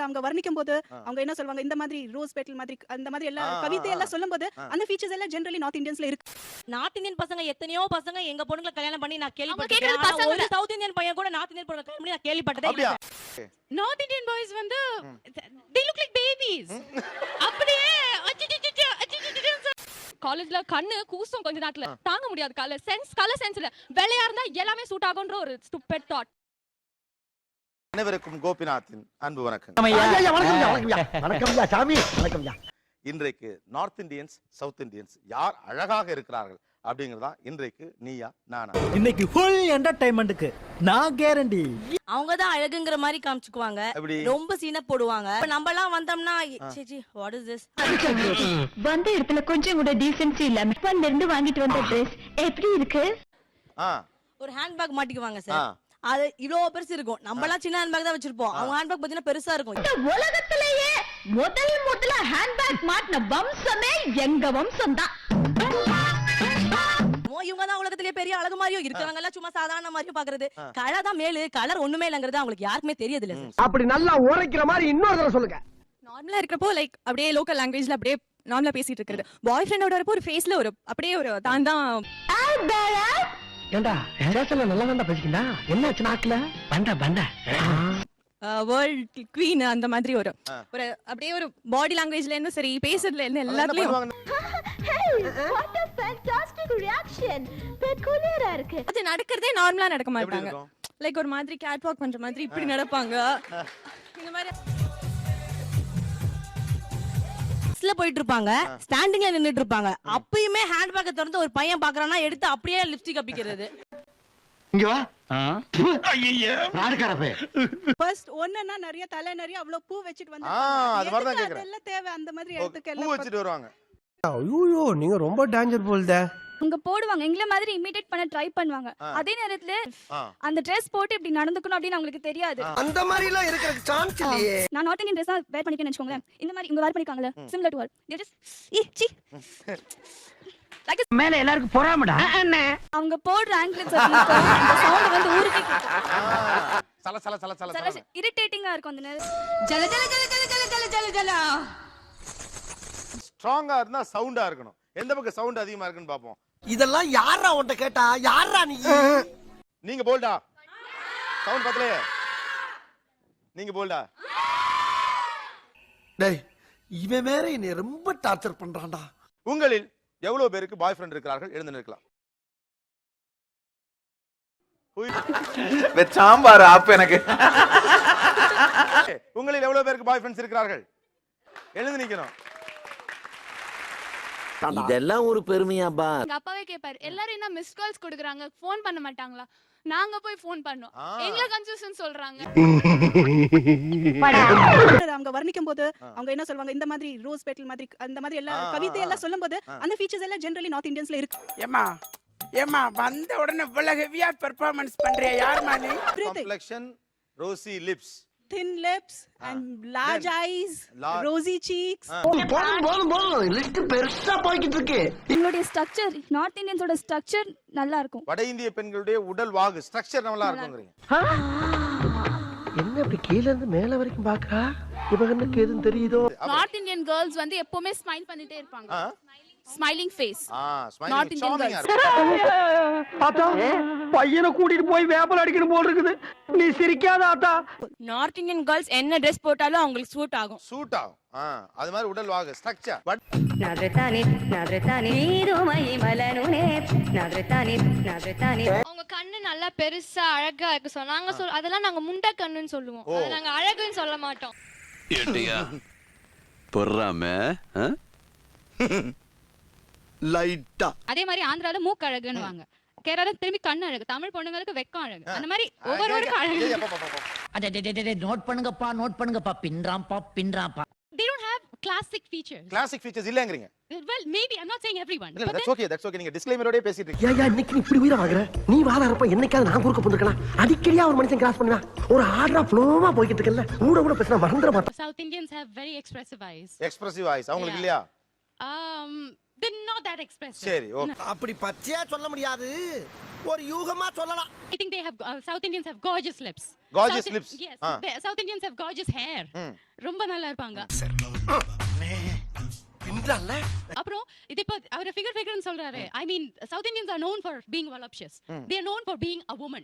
அவங்க வர்ணிக்கும் போது அவங்க என்ன சொல்லுவாங்க? இந்த மாதிரி ரோஸ் பெட்டல் மாதிரி அந்த மாதிரி எல்லாம் ஆ, கவிதை எல்லாம் சொல்லும்போது ஆ. அந்த ஃபீச்சர்ஸ் எல்லாம் ஜெனரலி நார்த் இந்தியன்ஸ்ல இருக்கு. நார்த் இந்தியன் பசங்க எத்தனையோ பசங்க எங்க பொண்ணுங்களை கல்யாணம் பண்ணி நான். ஒரு சவுத் இந்தியன் பையன் கூட நார்த் இந்தியன் பொண்ணு கல்யாணம் பண்ணி நான் கேள்விப்பட்டதே நார்த் இந்தியன் பாய்ஸ் வந்து they look like babies. அப்படியே காலேஜ்ல கண்ணு கூசும் கொஞ்ச நேரத்துல. தாங்க முடியாது கலர் சென்ஸ் கலர் சென்ஸ்ல வெள்ளையா இருந்தா எல்லாமே சூட் ஆகுன்ற ஒரு ஸ்டூபிட் தாட் அனைவருக்கும் கோபிநாத்தின் அன்பு வணக்கம் வணக்கம்யா சாமி. வணக்கம்யா இன்றைக்கு நார்த் இந்தியன்ஸ் சவுத் இந்தியன்ஸ் யார் அழகாக இருக்கிறார்கள் அப்படிங்கறதா இன்றைக்கு நீயா நானா. இன்னைக்கு ஃபுல் என்டர்டைன்மெண்ட்டுக்கு நான் கேரண்டி அவங்க தான் அழகுங்கிற மாதிரி காமிச்சுக்குவாங்க. ரொம்ப சீனை போடுவாங்க. இப்ப நம்ம எல்லாம் வந்தோம்னா சேச்சி வாட் இஸ் திஸ் வந்த இடத்துல கொஞ்சம் கூட டீசென்சி இல்ல மிப்பான்ல இருந்து வாங்கிட்டு வந்த ட்ரெஸ் எப்படி இருக்கு? ஆ. ஒரு ஹேண்ட்பேக் மாட்டிக்குவாங்க சார் அது இவ்வளவு பெருசு இருக்கும். நம்ம எல்லாம் சின்ன ஹேண்ட்பேக் தான் வச்சிருப்போம். அவங்க ஹேண்ட்பேக் பாத்தீங்கன்னா பெருசா இருக்கும். இந்த உலகத்திலேயே முதல் முதல்ல ஹேண்ட்பேக் மாட்டின வம்சமே எங்க வம்சம் தான் இவங்க தான் உலகத்திலேயே பெரிய அழகு மாதிரியும் இருக்கிறவங்க எல்லாம் சும்மா சாதாரண மாதிரியும் பாக்குறது. கலர் தான் மேலு கலர் ஒண்ணுமே இல்லங்கிறது அவங்களுக்கு யாருக்குமே தெரியுது இல்ல அப்படி நல்லா உரைக்கிற மாதிரி இன்னொரு தடவை சொல்லுங்க. நார்மலா இருக்கிறப்போ லைக் அப்படியே லோக்கல் லாங்குவேஜ்ல அப்படியே நார்மலா பேசிட்டு இருக்கிறது. பாய் ஃப்ரெண்டோட வரப்போ ஒரு ஃபேஸ்ல ஒரு அப்படியே ஒரு தான் தான் ஏண்டா ஸ்டேஷன்ல நல்லா தான்டா பேசிக்கிண்டா என்னாச்சு நாக்குல? பண்ட பண்ட வேர்ல்ட் குவீன் அந்த மாதிரி ஒரு. ஒரு அப்படியே ஒரு பாடி லாங்குவேஜ்ல இருந்து சரி பேசுறதுல இருந்து என்ன எல்லாத்துலயும் அது நடக்கிறதே நார்மலா நடக்க மாட்டாங்க. லைக் ஒரு மாதிரி கேட் வாக் பண்ற மாதிரி இப்படி நடப்பாங்க. இந்த மாதிரி பஸ்ல போயிட்டு இருப்பாங்க ஸ்டாண்டிங்ல நின்னுட்டு இருப்பாங்க அப்பயுமே ஹேண்ட்பேக்கை திறந்து ஒரு பையன் பாக்குறான்னா எடுத்து அப்படியே லிப்ஸ்டிக் அப்பிக்கிறது. இங்க வா. நாடுக்காரப்பே ஃபர்ஸ்ட் ஒண்ணுன்னா நிறைய தலை நிறைய அவ்வளவு பூ வச்சுட்டு வந்து. அதெல்லாம் தேவை? அந்த மாதிரி இடத்துக்கு பூ எல்லாம் வச்சுட்டு வருவாங்க. ஐயோ நீங்க ரொம்ப டேஞ்சர் போல்தே. அங்க போடுவாங்க. எங்கள மாதிரி இமிடேட் பண்ண ட்ரை பண்ணுவாங்க. அதே நேரத்துல. அந்த Dress போட்டு இப்படி நடந்துக்கணும் அப்படின்னு அவங்களுக்கு தெரியாது. அந்த மாதிரி எல்லாம் இருக்கிற சான்ஸ் இல்லையே. நான் நார்த் இந்தியன் ட்ரெஸ் வேர் பண்ணிக்கேன்னு வச்சுக்கோங்களேன். இந்த மாதிரி இவங்க வேர் பண்ணிருக்காங்கல்ல சிமிலர் டு ஈ சி மேல எல்லாருக்கும் பொறாமடா? அவங்க போடுற ஆங்கிள்ஸ் அந்த சவுண்ட் வந்து ஊருக்கே சல சல சல சல சல இரிட்டேட்டிங்கா இருக்கும் அந்த நேரம் ஜல ஜல ஜல ஜல ஜல ஜல ஜல ஜல. ஸ்ட்ராங்கா இருந்தா சவுண்டா இருக்கணும். எந்த பக்கம் சவுண்ட் அதிகமா இருக்குன்னு பாப்போம். இதெல்லாம் யாரா உன்ட்ட கேட்டா? யாரா நீ? நீங்க போல்டா சவுண்ட் பத்தலையே. நீங்க போல்டா டேய் இவன் வேற என்னை ரொம்ப டார்ச்சர் பண்றான்டா. உங்களில் எவ்வளவு பேருக்கு பாய் ஃப்ரெண்ட் இருக்கிறார்கள்? எழுந்து நிற்கலாம். சாம்பார் ஆப் எனக்கு. உங்களில் எவ்வளவு பேருக்கு பாய் ஃப்ரெண்ட்ஸ் இருக்கிறார்கள்? எழுந்து நிக்கணும். இதெல்லாம் ஒரு பெருமையாப்பா எங்க அப்பாவே கேட்பாரு எல்லாரும் என்ன மிஸ் கால்ஸ் கொடுக்குறாங்க? ஃபோன் பண்ண மாட்டாங்களா? நாங்க போய் ஃபோன் பண்ணோம். ஆ. எங்களை கன்ஃபியூஷன் சொல்றாங்க? அவங்க வர்ணிக்கும் போது அவங்க என்ன சொல்லுவாங்க? இந்த மாதிரி ரோஸ் பெட்டல் மாதிரி அந்த மாதிரி எல்லாம் ஆ, கவிதை எல்லாம் சொல்லும்போது. அந்த ஃபீச்சர்ஸ் எல்லாம் ஜெனரலி நார்த் இந்தியன்ஸ்ல இருக்கு. ஏமா ஏமா வந்த உடனே இவ்வளவு ஹெவியா பெர்ஃபார்மன்ஸ் பண்றியா? everything complexion rosy lips thin lips and large eyes rosy cheeks. எங்களுடைய ஸ்ட்ரக்சர் நார்த் இந்தியன்ஸோட ஸ்ட்ரக்சர் நல்லா இருக்கும். வட இந்திய பெண்களுடைய உடல் வாகு ஸ்ட்ரக்சர் நல்லா இருக்குங்கிறீங்க என்ன இப்படி கீழ இருந்து மேல வரைக்கும் பாக்குறா? இவனுக்கு எதுவும் தெரியுதோ? நார்த் இந்தியன் கேர்ள்ஸ் வந்து எப்பவுமே ஸ்மைல் பண்ணிட்டே இருப்பாங்க? ஸ்மைலிங் ஃபேஸ் சாமிங் ஆத்தா பையனை கூட்டிட்டு போய் வேப்பல் அடிக்கணும் போல் இருக்குது. நீ சிரிக்காத ஆத்தா. நார்த் இந்தியன் கேர்ள்ஸ் என்ன ட்ரெஸ் போட்டாலும் அவங்களுக்கு சூட் ஆகும். சூட் ஆகும். ஆ அது மாதிரி உடல் வாகு ஸ்ட்ரக்சர் பட் அவங்க கண்ணு நல்லா பெருசா அழகா இருக்கு. சொல் நாங்க சொல் அதெல்லாம் நாங்க முண்டை கண்ணுன்னு சொல்லுவோம். அதை நாங்க அழகுன்னு சொல்ல மாட்டோம். பொறாம லைட்டா அதே மாதிரி ஆந்திரால மூக்கு அழகுன்னு வாங்க கேரளா திரும்பி கண் அழகு தமிழ் பொண்ணுங்களுக்கு வெக்கம் அழகு அந்த மாதிரி ஒவ்வொருவருக்கும் அழகு. நோட் பண்ணுங்கப்பா நோட் பண்ணுங்கப்பா. பின்றாம்பா பின்றாம்பா they don't have classic features. Classic features இல்லங்கறீங்க well maybe i'm not saying everyone but that's okay that's okay நீங்க டிஸ்க்ளைமரோட பேசிட்டு இருக்கீங்க. ஏயா இன்னைக்கு நீ இப்படி உயிரை வாங்குற நீ வாழ இருப்ப என்னைக்காவது நான் குறுக்க போந்துருக்கலாம் அடிக்கடியா ஒரு மனுஷன் கிராஸ் பண்ணுவா ஒரு ஆர்டரா ஃப்ளோவா போய்கிட்டு இருக்கல ஊட கூட பேசினா மறந்துட மாட்டேன். South indians have very expressive eyes. Expressive voice அவங்களுக்கு இல்லையா? Um they're not that expressive சரி ஓகே அப்படி பச்சையா சொல்ல முடியாது ஒரு யூகமா சொல்லலாம் I think they have uh, South Indians have gorgeous lips. Gorgeous South, lips. Yes. Ah. they- South Indians have gorgeous hair. ம். ரொம்ப நல்லா இருப்பாங்க பின்றால அப்புறம் இது இப்ப அவர் ஃபிகர் ஃபிகர்னு சொல்றாரு I mean south Indians are known for being voluptuous they are known for being a woman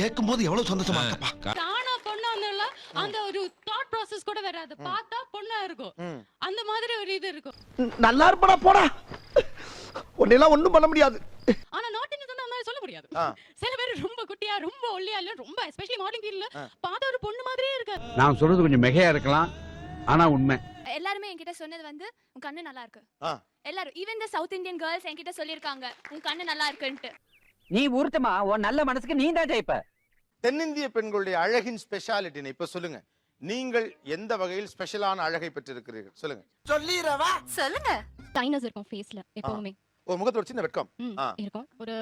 கேட்கும் போது எவ்வளவு சந்தோஷமா இருக்கப்பா தானா பொண்ணா அந்த ஒரு தாட் ப்ராசஸ் கூட வராது. பார்த்தா பொண்ணா இருக்கும். அந்த மாதிரி ஒரு இது இருக்கும். நல்லா இருப்படா போடா. உன்னெல்லாம் ஒண்ணும் பண்ண முடியாது. ஆனா அந்த மாதிரி சொல்ல முடியாது. சில பேர் ரொம்ப குட்டியா ரொம்ப ஒல்லியா இல்ல ரொம்ப எஸ்பெஷலி மாடலிங் ஃபீல்ட்ல பார்த்தா ஒரு பொண்ணு மாதிரியே இருக்கு. நான் சொல்றது கொஞ்சம் மிகையா இருக்கலாம் ஆனா உண்மை. எல்லாருமே என்கிட்ட சொன்னது வந்து உன் கண்ணு நல்லா இருக்கு. எல்லாரும் even the south Indian girls என்கிட்ட சொல்லிருக்காங்க உன் கண்ணு நல்லா இருக்குன்ட்டு. நீ ஊர்த்தமா உன் நல்ல மனசுக்கு நீ தான் ஜெயிப்ப. தென்னிந்திய பெண்களுடைய அழகின் ஸ்பெஷாலிட்டினை இப்ப சொல்லுங்க. நீங்கள் எந்த வகையில் ஸ்பெஷலான அழகை பெற்றிருக்கிறீர்கள்? சொல்லுங்க. சொல்லிடுறவா சொல்லுங்க. டைனஸ் இருக்கும் ஃபேஸ்ல எப்பவுமே. ஒரு முகத்தோட சின்ன வெட்கம். இருக்கும். ஒரு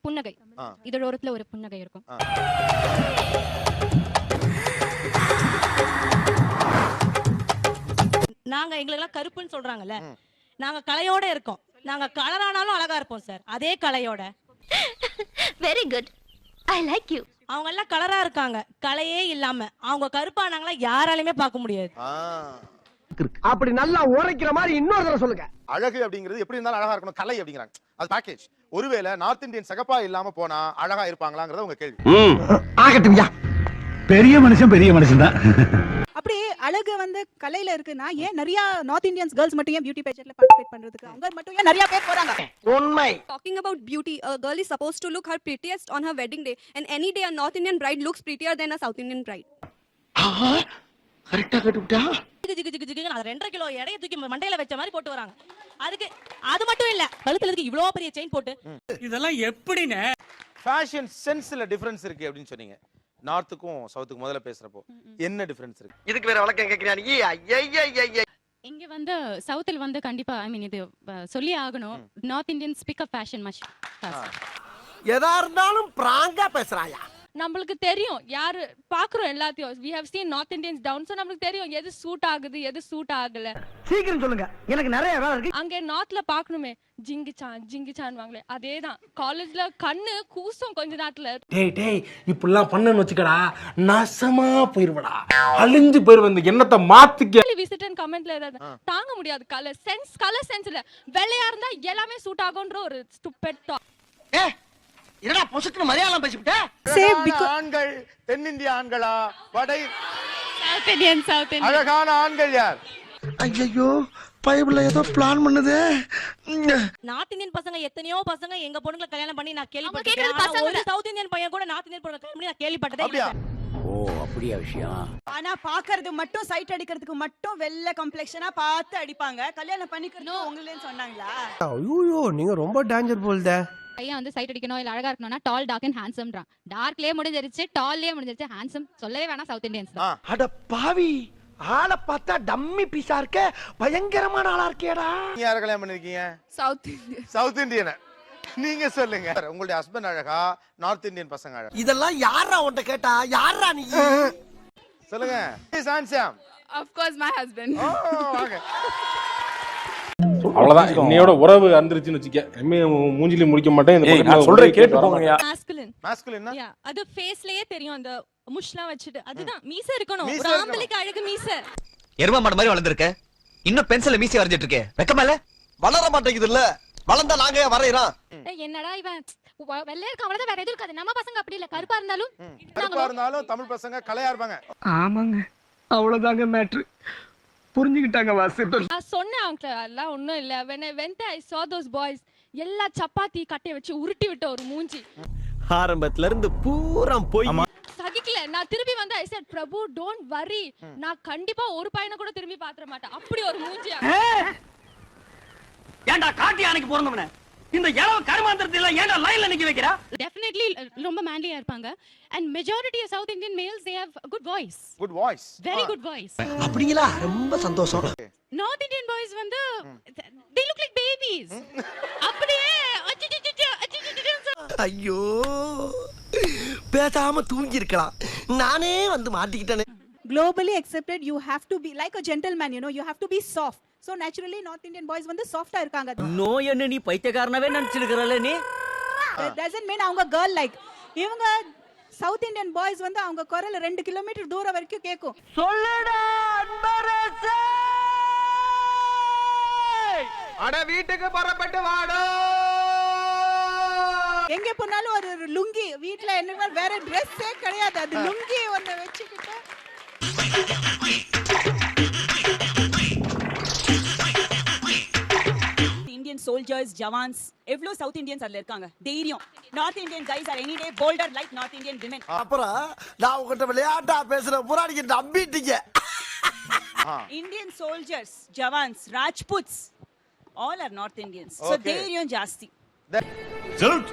புன்னகை. ஆ. இதழோரத்துல ஒரு புன்னகை இருக்கும். நாங்க எங்களுக்கெல்லாம் கருப்புன்னு சொல்றாங்கல்ல. நாங்க கலையோட இருக்கோம். நாங்க கலரானாலும் அழகா இருப்போம் சார் அதே கலையோட. Very good I like you அவங்க எல்லாம் கலரா இருக்காங்க. கலையே இல்லாம. அவங்க கருப்பானாங்களா யாராலையுமே பார்க்க முடியாது. ஆ. அப்படி நல்லா உரைக்கிற மாதிரி இன்னொரு தடவை சொல்லுங்க. அழகு அப்படிங்கிறது எப்படி இருந்தாலும் அழகா இருக்கணும். கலை அப்படிங்கிறாங்க. அது பேக்கேஜ் ஒருவேளை நார்த் இந்தியன் சகப்பா இல்லாம போனா அழகா இருப்பாங்களாங்கிறத உங்க கேள்வி. ஆகட்டும்யா பெரிய மனுஷன் பெரிய மனுஷன் தான் அப்படி அழகு வந்து கலையில இருக்குன்னா ஏன் நிறைய நார்த் இந்தியன்ஸ் கேர்ள்ஸ் மட்டும் ஏன் பியூட்டி பேஜெட்ல பார்ட்டிசிபேட் பண்றதுக்கு? அவங்க மட்டும் ஏன் நிறைய பேர் போறாங்க? உண்மை. Talking about beauty, a girl is supposed to look her prettiest on her wedding day, and any day a North Indian bride looks prettier than a South Indian bride. கரெக்டா கேட்டுவிட்டா ஜிகு ஜிகு ஜிகு ஜிகுன்னு அது ரெண்டரை கிலோ எடையை தூக்கி மண்டையில வச்ச மாதிரி போட்டு வராங்க. அதுக்கு அது மட்டும் இல்ல கழுத்துல இருக்கு இவ்வளோ பெரிய செயின் போட்டு? இதெல்லாம் எப்படின்னு? ஃபேஷன் சென்ஸ்ல டிஃபரன்ஸ் இருக்கு அப்படின்னு சொன்னீங்க. நார்த்துக்கும் சவுத்துக்கும் முதல்ல பேசுறப்போ என்ன டிஃபரன்ஸ் இருக்கு? இதுக்கு வேற விளக்கம் கேக்குறியா நீ ஐயா இங்க வந்து சவுத்தில் வந்து கண்டிப்பா ஐ மீன் இது அஹ், சொல்லியே ஆகணும். North Indian speak up fashion much எதா இருந்தாலும் பிராங்கா பேசுறாயா? நம்மளுக்கு தெரியும். யாரு பாக்குறோம் எல்லாத்தையும். We have seen north Indians down so நம்மளுக்கு தெரியும் எது சூட் ஆகுது எது சூட் ஆகல. சீக்கிரம் சொல்லுங்க. எனக்கு நிறைய வேலை இருக்கு. அங்க நார்த்ல பாக்கணுமே. ஜிங்கி சான் ஜிங்கி சான் வாங்களே. அதேதான். காலேஜ்ல கண்ணு கூசும் கொஞ்ச நேரத்துல. டேய் டேய் இப்படிலாம் பண்ணன்னு வச்சுக்கடா. நாசமா போயிருவடா. அழிஞ்சு போயிருவ இந்த எண்ணத்தை மாத்திக்க. விசிட் அண்ட் கமெண்ட்ல ஏதாவது தாங்க முடியாது. கலர் சென்ஸ் கலர் சென்ஸ் இல்ல வெள்ளையா இருந்தா எல்லாமே சூட் ஆகும்ன்ற ஒரு ஸ்டூபிட் ஏ என்னடா பொசுக்குன்னு மலையாளம் பேசிவிட்ட? ஆண்கள் தென்னிந்திய ஆண்களா? வடை சவுத் இந்தியன் சவுத் இந்தியன் அழகான ஆண்கள் யார்? ஐயோ பைபிள்ல ஏதோ பிளான் பண்ணுதே. நார்த் இந்தியன் பசங்க எத்தனையோ பசங்க எங்க பொண்ணுங்களை கல்யாணம் பண்ணி நான் பசங்க ஒரு சவுத் இந்தியன் பையன் கூட நார்த் இந்தியன் பொண்ணு கல்யாணம் பண்ணி நான் கேள்விப்பட்டதே ஓ அப்படியா விஷயம்? ஆனா பாக்குறது மட்டும் சைட் அடிக்கிறதுக்கு மட்டும் வெள்ளை கம்ப்ளெக்ஷனா பார்த்து அடிப்பாங்க. கல்யாணம் பண்ணிக்கிறது உங்களேன்னு சொன்னாங்களா? ஐயோ நீங்க ரொம்ப டேஞ்சர் போல்தே பையன் வந்து சைட் அடிக்கணும் இல்ல அழகா இருக்கணும்னா டால் டார்க் அண்ட் ஹேண்ட்ஸம்ன்றான் டார்க்லயே முடிஞ்சிருச்சு டால்லயே முடிஞ்சிருச்சு. ஹேண்ட்ஸம் சொல்லவே வேணாம் சவுத் இந்தியன்ஸ் ஆ. அட பாவி ஆளை பார்த்தா டம்மி பீஸா இருக்க பயங்கரமான ஆளா இருக்கேடா நீங்க யாரை கல்யாணம் பண்ணிருக்கீங்க? South Indian. சவுத் இந்தியனை நீங்க சொல்லுங்க. உங்களுடைய ஹஸ்பண்ட் அழகா நார்த் இந்தியன் பசங்க அழகா. இதெல்லாம் யாரா உன்ட்ட கேட்டா? யாரா நீ? சொல்லுங்க. சாம்சாம் Of course, my husband. வாங்க அவ்வளவுதான். இன்னையோட உறவு அந்திருச்சுன்னு வச்சுக்க. மூஞ்சிலி முடிக்க மாட்டேன். இந்த பக்கத்துல சொல்றேன் கேட்டு வர போங்கயா மாஸ்குலின் மாஸ்குலின்னா யா அது ஃபேஸ்லயே தெரியும் அந்த முஷ்லாம் வச்சுட்டு. அதுதான் மீச இருக்கணும். ஒரு. ஆம்பளைக்கு அழகு மீச. எரும மாடு மாதிரி வளர்ந்துருக்க. இன்னும் பென்சில மீசி வரைஞ்சிட்டு இருக்கே. வெக்கமால வளர மாட்டேங்குது இல்ல வளர்ந்தா நாங்க வரையறோம் என்னடா இவன்? வெள்ளையா இருக்க அவ்வளவுதான் வேற எதுவும் இருக்காது. நம்ம பசங்க அப்படி இல்ல. கருப்பா இருந்தாலும் கருப்பா இருந்தாலும் தமிழ் பசங்க கலையா இருப்பாங்க. ஆமாங்க. அவ்வளவுதாங்க மேட்ரு புரிஞ்சுக்கிட்டாங்க வாசி. நான் சொன்னேன் அவங்க அதெல்லாம் ஒண்ணும் இல்ல. When I went I saw those boys. எல்லா சப்பாத்தி கட்டைய வச்சு உருட்டி விட்ட ஒரு மூஞ்சி. ஆரம்பத்துல இருந்து பூரா போய். சகிக்கல. நான் திரும்பி வந்து ஐ said பிரபு டோன்ட் வரி நான் கண்டிப்பா ஒரு பையனை கூட திரும்பி பாத்திர மாட்டேன். அப்படி ஒரு மூஞ்சியா. ஏன்டா காட்டி யானைக்கு பிறந்தவன? இந்த இளவு கருமாந்திரத்தை எல்லாம் ஏன்டா லைன்ல நிக்க வைக்கிறா? டெஃபினெட்லி ரொம்ப மேன்லியா இருப்பாங்க. And majority of south Indian males they have good voice good voice very good voice அப்படிங்களா? ரொம்ப சந்தோஷம். நார்த் இந்தியன் பாய்ஸ் வந்து they look like babies. அப்படியே ஐயோ பேசாம தூங்கி இருக்கலாம் நானே வந்து மாட்டிக்கிட்டேனே. Globally accepted you have to be like a gentleman you know you have to be soft. So naturally north indian boys வந்து soft ஆ இருக்காங்க நோய் என்ன நீ பைத்தியக்காரனவே நினைச்சிருக்கிறல்ல நீ? Doesn't mean அவங்க girl like. இவங்க சவுத் இந்தியன் பாய்ஸ் வந்து அவங்க குரல் ரெண்டு கிலோமீட்டர் தூரம் வரைக்கும் கேட்கும் சொல்லுடா அன்பரசே! அட வீட்டுக்கு புறப்பட்டு வாடோ! எங்க போனாலும் ஒரு லுங்கி வீட்ல என்ன வேற ட்ரெஸ்ஸே கிடையாது. அது லுங்கி ஒண்ணு வச்சுக்கிட்டு. சோல்ஜர்ஸ் ஜவான்ஸ் எவ்வளவு சவுத் இந்தியன்ஸ் அதுல இருக்காங்க? தைரியம். North Indian guys are any day bolder like north Indian women அப்புறம் நான் உங்ககிட்ட விளையாட்டா பேசுற பூரா நீங்க நம்பிட்டீங்க Indian soldiers jawans Rajputs all are north Indians so. தைரியம் ஜாஸ்தி. Salute.